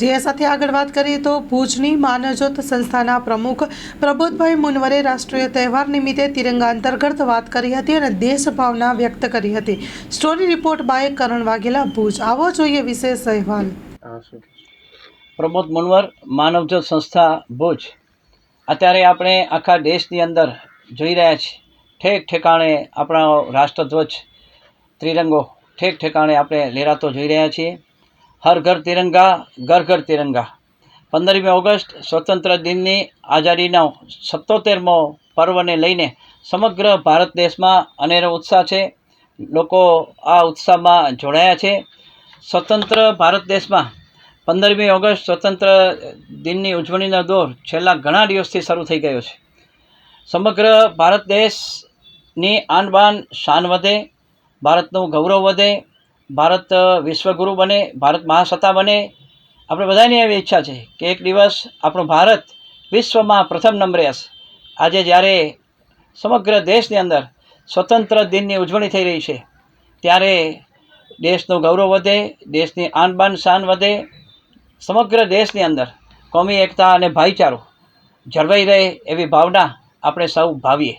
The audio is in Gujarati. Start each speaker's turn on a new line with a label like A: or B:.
A: જે સાથે આગળ વાત કરીએ તો ભુજની માનવજ્યોત સંસ્થાના પ્રમુખ પ્રબોધભાઈ મુનવરે રાષ્ટ્રીય તહેવાર નિમિત્તે તિરંગા અંતર્ગત વાત કરી હતી અને દેશભાવના વ્યક્ત કરી હતી. Story report by Karan Vaghela, Bhuj. આવો જોઈએ વિશેષ અહેવાલ.
B: પ્રમોદ મુનવર માનવજ્યોત સંસ્થા, ભુજ. અત્યારે આપણે આખા દેશની અંદર જોઈ રહ્યા છીએ. ઠેક ઠેકાણે આપણા રાષ્ટ્રધ્વજ, ત્રિરંગો ઠેક ઠેકાણે આપણે લહેરાતો જોઈ રહ્યા છીએ. હર ઘર તિરંગા, ઘર ઘર તિરંગા. પંદરમી ઓગસ્ટ, સ્વતંત્ર દિનની આઝાદીના સત્તોતેરમો પર્વને લઈને સમગ્ર ભારત દેશમાં અનેરો ઉત્સાહ છે. લોકો આ ઉત્સાહમાં જોડાયા છે. સ્વતંત્ર ભારત દેશમાં પંદરમી ઓગસ્ટ, સ્વતંત્ર દિનની ઉજવણીનો દોર છેલ્લા ઘણા દિવસથી શરૂ થઈ ગયો છે. સમગ્ર ભારત દેશની આનબાન શાન વધે, ભારતનું ગૌરવ વધે ભારત વિશ્વગુરુ બને, ભારત મહાસત્તા બને. આપણે બધાની એવી ઈચ્છા છે કે એક દિવસ આપણું ભારત વિશ્વમાં પ્રથમ નંબરે હશે. આજે જ્યારે સમગ્ર દેશની અંદર સ્વતંત્ર દિનની ઉજવણી થઈ રહી છે, ત્યારે દેશનું ગૌરવ વધે, દેશની આન બાન શાન વધે. સમગ્ર દેશની અંદર કોમી એકતા અને ભાઈચારો જળવાઈ રહે એવી ભાવના આપણે સૌ ભાવીએ.